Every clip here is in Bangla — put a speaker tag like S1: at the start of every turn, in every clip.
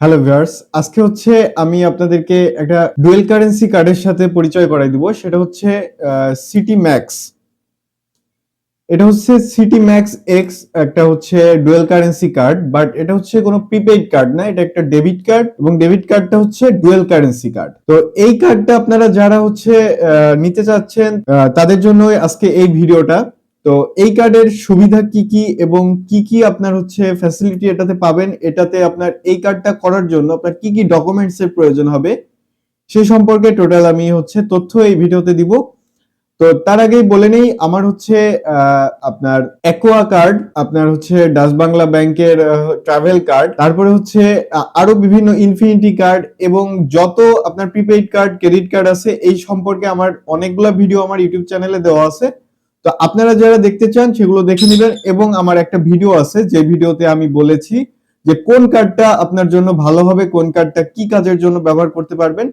S1: হ্যালো ভিউয়ার্স আজকে হচ্ছে আমি আপনাদেরকে একটা ডুয়েল কারেন্সি কার্ডের সাথে পরিচয় করাই দিব। সেটা হচ্ছে সিটি ম্যাক্স এটা হচ্ছে সিটি ম্যাক্স এক্স একটা হচ্ছে ডুয়েল কারেন্সি কার্ড বাট এটা হচ্ছে কোনো প্রিপেইড কার্ড না, এটা একটা ডেবিট কার্ড এবং ডেবিট কার্ডটা হচ্ছে ডুয়েল কারেন্সি কার্ড তো এই কার্ডটা আপনারা যারা হচ্ছে নিতে চাচ্ছেন তাদের জন্য আজকে এই ভিডিওটা তো এই কার্ডের সুবিধা কি কি এবং কি কি আপনার হচ্ছে ফ্যাসিলিটি এটাতে পাবেন? এটাতে আপনার এই কার্ডটা করার জন্য আপনার কি কি ডকুমেন্টস এর প্রয়োজন হবে? সে সম্পর্কে টোটাল আমি হচ্ছে তথ্য এই ভিডিওতে দিব। তো তার আগেই বলে নেই, আমার হচ্ছে আপনার অ্যাকোয়া কার্ড আপনার হচ্ছে ডাচ বাংলা ব্যাংকের ট্রাভেল কার্ড তারপরে হচ্ছে আরও বিভিন্ন ইনফিনিটি কার্ড এবং যত আপনার প্রিপেইড কার্ড ক্রেডিট কার্ড আছে, এই সম্পর্কে আমার অনেকগুলো ভিডিও আমার ইউটিউব চ্যানেলে দেওয়া আছে। তো আপনারা যারা দেখতে চান, সেগুলো দেখে নেবেন এবং আমার একটা ভিডিও আছে, যে ভিডিওতে আমি বলেছি যে কোন কার্ডটা আপনার জন্য ভালো হবে, কোন কার্ডটা কি কাজের জন্য ব্যবহার করতে পারবেন।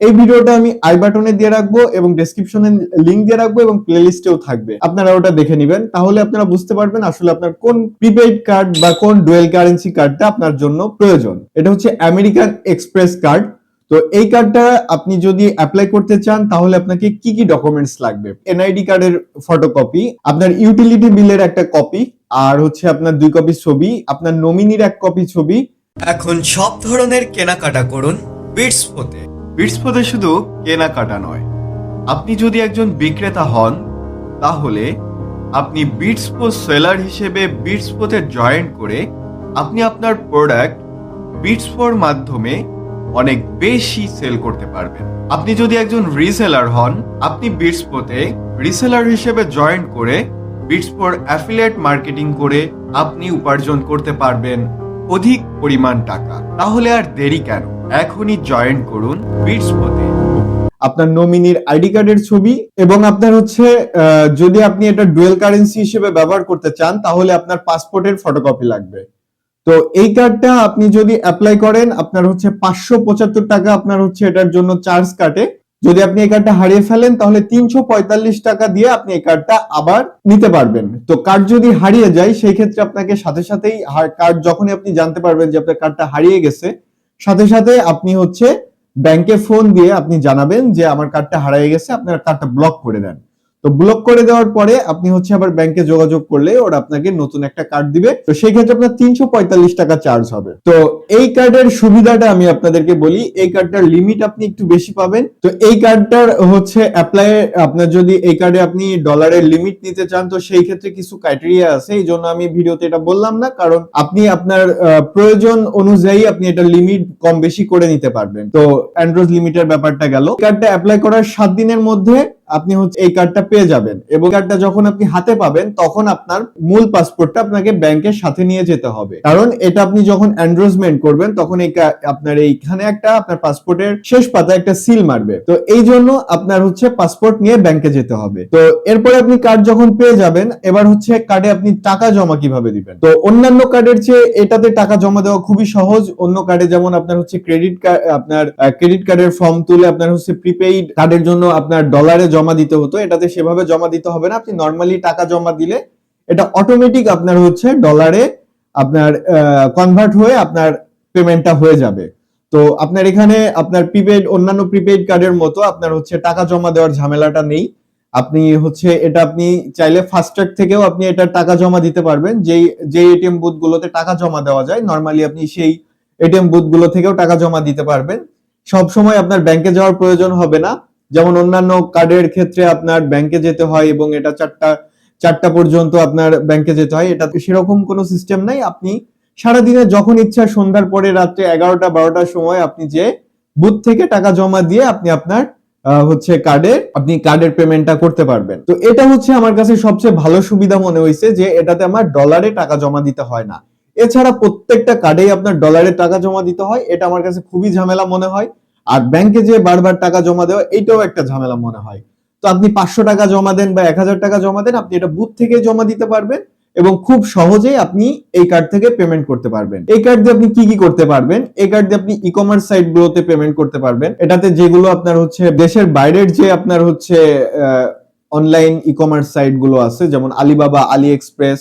S1: এই ভিডিওটা আমি আই বাটনে দিয়ে রাখব এবং ডেসক্রিপশনে লিংক দিয়ে রাখব এবং প্লেলিস্টেও থাকবে। আপনারা ওটা দেখে নেবেন। তাহলে আপনারা বুঝতে পারবেন আসলে আপনার কোন প্রিপেইড কার্ড বা কোন ডুয়েল কারেন্সি কার্ডটা আপনার জন্য প্রয়োজন। এটা হচ্ছে আমেরিকান এক্সপ্রেস কার্ড তো এই কার্ডটা আপনি যদি অ্যাপ্লাই করতে চান তাহলে আপনাকে কি কি ডকুমেন্টস লাগবে? এনআইডি কার্ডের ফটোকপি আপনার ইউটিলিটি বিলের একটা কপি আর হচ্ছে আপনার দুই কপি ছবি আপনার নমিনির এক কপি ছবি।
S2: এখন সব ধরনের কেনাকাটা করুন বিটস পোতে
S3: বিটসপোতে শুধু কেনাকাটা নয়। আপনি যদি একজন বিক্রেতা হন তাহলে আপনি বিটসপো সেলার হিসেবে বিটসপোতে জয়েন করে আপনি আপনার প্রোডাক্ট বিটসপোর মাধ্যমে অনেক বেশি সেল করতে পারবেন। আপনি যদি একজন রিসেলার হন, আপনি বিটসপোতে রিসেলার হিসেবে জয়েন করে বিটসপোর অ্যাফিলিয়েট মার্কেটিং করে আপনি উপার্জন করতে পারবেন অধিক পরিমাণ টাকা। তাহলে আর দেরি কেন? এখনই জয়েন করুন বিটসপোতে
S1: আপনার নমিনির আইডি কার্ডের ছবি এবং আপনার হচ্ছে যদি আপনি এটা ডুয়েল কারেন্সি হিসেবে ব্যবহার করতে চান, তাহলে আপনার পাসপোর্টের ফটোকপি লাগবে। তো এই কার্ডটা আপনি যদি অ্যাপ্লাই করেন, আপনার হচ্ছে পাঁচশো পঁচাত্তর টাকা আপনার হচ্ছে এটার জন্য চার্জ কাটে। যদি আপনি এই কার্ডটা হারিয়ে ফেলেন, তাহলে তিনশো পঁয়তাল্লিশ টাকা দিয়ে আপনি এই কার্ডটা আবার নিতে পারবেন। তো কার্ড যদি হারিয়ে যায়, সেই ক্ষেত্রে আপনাকে সাথে সাথেই কার্ড যখনই আপনি জানতে পারবেন যে আপনার কার্ডটা হারিয়ে গেছে, সাথে সাথে আপনি হচ্ছে ব্যাংকে ফোন দিয়ে আপনি জানাবেন যে আমার কার্ডটা হারিয়ে গেছে, আপনার কার্ডটা ব্লক করে দেন। তো ব্লক করে দেওয়ার পরে আপনি হচ্ছে আবার ব্যাংকে যোগাযোগ করলে ওরা আপনাকে নতুন একটা কার্ড দিবে। তো সেই ক্ষেত্রে আপনার তিনশো পঁয়তাল্লিশ টাকা চার্জ হবে। তো এই কার্ডের সুবিধাটা আমি আপনাদেরকে বলি, এই কার্ডটার লিমিট আপনি একটু বেশি পাবেন। তো এই কার্ডটার হচ্ছে অ্যাপ্লাই আপনার যদি এই কার্ডে আপনি ডলারের লিমিট নিতে চান, তো সেই ক্ষেত্রে কিছু ক্রাইটেরিয়া আছে। এই জন্য আমি ভিডিওতে এটা বললাম না, কারণ আপনি আপনার প্রয়োজন অনুযায়ী আপনি এটা লিমিট কম বেশি করে নিতে পারবেন। তো অ্যান্ড্রয়েড লিমিটের ব্যাপারটা গেল। কার্ডটা অ্যাপ্লাই করার সাত দিনের মধ্যে আপনি হচ্ছে এই কার্ডটা পেয়ে যাবেন এবং কার্ডটা যখন আপনি হাতে পাবেন, তখন আপনার মূল পাসপোর্টটা আপনাকে ব্যাংকের সাথে নিয়ে যেতে হবে। কারণ এটা আপনি যখন অ্যান্ড্রোজমেন্ট করবেন, তখন এই আপনার এইখানে একটা আপনার পাসপোর্টের শেষ পাতা একটা সিল মারবে। তো এই জন্য আপনার হচ্ছে পাসপোর্ট নিয়ে ব্যাংকে যেতে হবে। তো এরপরে আপনি কার্ড যখন পেয়ে যাবেন, এবার হচ্ছে কার্ডে আপনি টাকা জমা কীভাবে দিবেন? তো অন্যান্য কার্ডের চেয়ে এটাতে টাকা জমা দেওয়া খুবই সহজ। অন্য কার্ডে যেমন আপনার হচ্ছে ক্রেডিট কার্ড আপনার ক্রেডিট কার্ডের ফর্ম তুলে আপনার হচ্ছে প্রিপেইড কার্ডের জন্য আপনার ডলারে জমা দিতে হতো, এটাতে সেভাবে জমা দিতে হবে না। আপনি নর্মালি টাকা জমা দিলে এটা অটোমেটিক আপনার হচ্ছে ডলারে আপনার কনভার্ট হয়ে আপনার পেমেন্টটা হয়ে যাবে। তো আপনার এখানে আপনার প্রিপেইড অন্যান্য প্রিপেইড কার্ডের মতো আপনার হচ্ছে টাকা জমা দেওয়ার ঝামেলাটা নেই। আপনি হচ্ছে এটা আপনি চাইলে ফাস্ট্র্যাক থেকেও আপনি এটা টাকা জমা দিতে পারবেন। যেই যে এটিএম বুথ গুলোতে টাকা জমা দেওয়া যায় নর্মালি আপনি সেই এটিএম বুথগুলো থেকেও টাকা জমা দিতে পারবেন। সব সময় আপনার ব্যাংকে যাওয়ার প্রয়োজন হবে না। যেমন অন্যান্য কার্ডের ক্ষেত্রে আপনার ব্যাংকে যেতে হয় এবং এটা চারটা চারটা পর্যন্ত আপনার ব্যাংকে যেতে হয়। এটা সেরকম কোনো সিস্টেম নাই। আপনি সারাদিনে যখন ইচ্ছা সন্ধ্যার পরে রাত্রে এগারোটা, বারোটার সময় আপনি যে বুথ থেকে টাকা জমা দিয়ে আপনি আপনার হচ্ছে কার্ডে আপনি কার্ডের পেমেন্টটা করতে পারবেন। তো এটা হচ্ছে আমার কাছে সবচেয়ে ভালো সুবিধা মনে হয়েছে যে এটাতে আমার ডলারে টাকা জমা দিতে হয় না। এছাড়া প্রত্যেকটা কার্ডেই আপনার ডলারে টাকা জমা দিতে হয়। এটা আমার কাছে খুবই ঝামেলা মনে হয়। আর ব্যাংকে যে বারবার টাকা জমা দেওয়া এটাও একটা ঝামেলা মনে হয়। তো আপনি পাঁচশো টাকা জমা দেন বা এক হাজার টাকা জমা দেন, আপনি এটা বুথ থেকে জমা দিতে পারবেন এবং খুব সহজেই আপনি এই কার্ড থেকে পেমেন্ট করতে পারবেন। এই কার্ড দিয়ে আপনি কি কি করতে পারবেন? এই কার্ড দিয়ে আপনি ই কমার্স সাইট গুলোতে পেমেন্ট করতে পারবেন। এটাতে যেগুলো আপনার হচ্ছে, দেশের বাইরের যে আপনার হচ্ছে অনলাইন ই কমার্স সাইটগুলো আছে, যেমন আলিবাবা আলি এক্সপ্রেস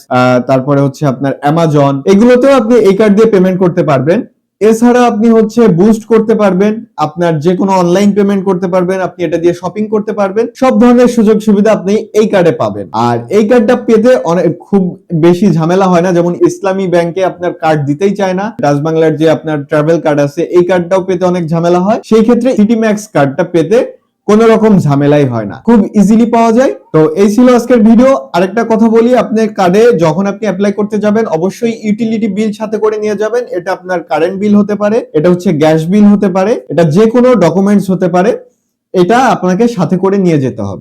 S1: তারপরে হচ্ছে আপনার অ্যামাজন এগুলোতেও আপনি এই কার্ড দিয়ে পেমেন্ট করতে পারবেন। এছাড়া আপনি হচ্ছে বুস্ট করতে পারবেন, আপনার যে কোনো অনলাইন পেমেন্ট করতে পারবেন, আপনি এটা দিয়ে শপিং করতে পারবেন, সব ধরনের সুযোগ সুবিধা আপনি এই কার্ডে পাবেন। আর এই কার্ডটা পেতে অনেক, খুব বেশি ঝামেলা হয় না, যেমন ইসলামী ব্যাংকে আপনার কার্ড দিতেই চায় না, রাজবাংলার যে আপনার ট্রাভেল কার্ড আছে, এই কার্ডটাও পেতে অনেক ঝামেলা হয়। সেই ক্ষেত্রে সিটি ম্যাক্স কার্ডটা পেতে কোনো রকম ঝামেলাই হয় না। খুব ইজিলি পাওয়া যায়। তো এই ছিল আজকের ভিডিও আরেকটা কথা বলি আপনার কার্ডে যখন আপনি অ্যাপ্লাই করতে যাবেন, অবশ্যই ইউটিলিটি বিল সাথে করে নিয়ে যাবেন। এটা আপনার কারেন্ট বিল হতে পারে, এটা হচ্ছে গ্যাস বিল হতে পারে, এটা যে কোনো ডকুমেন্টস হতে পারে। এটা আপনাকে সাথে করে নিয়ে যেতে হবে।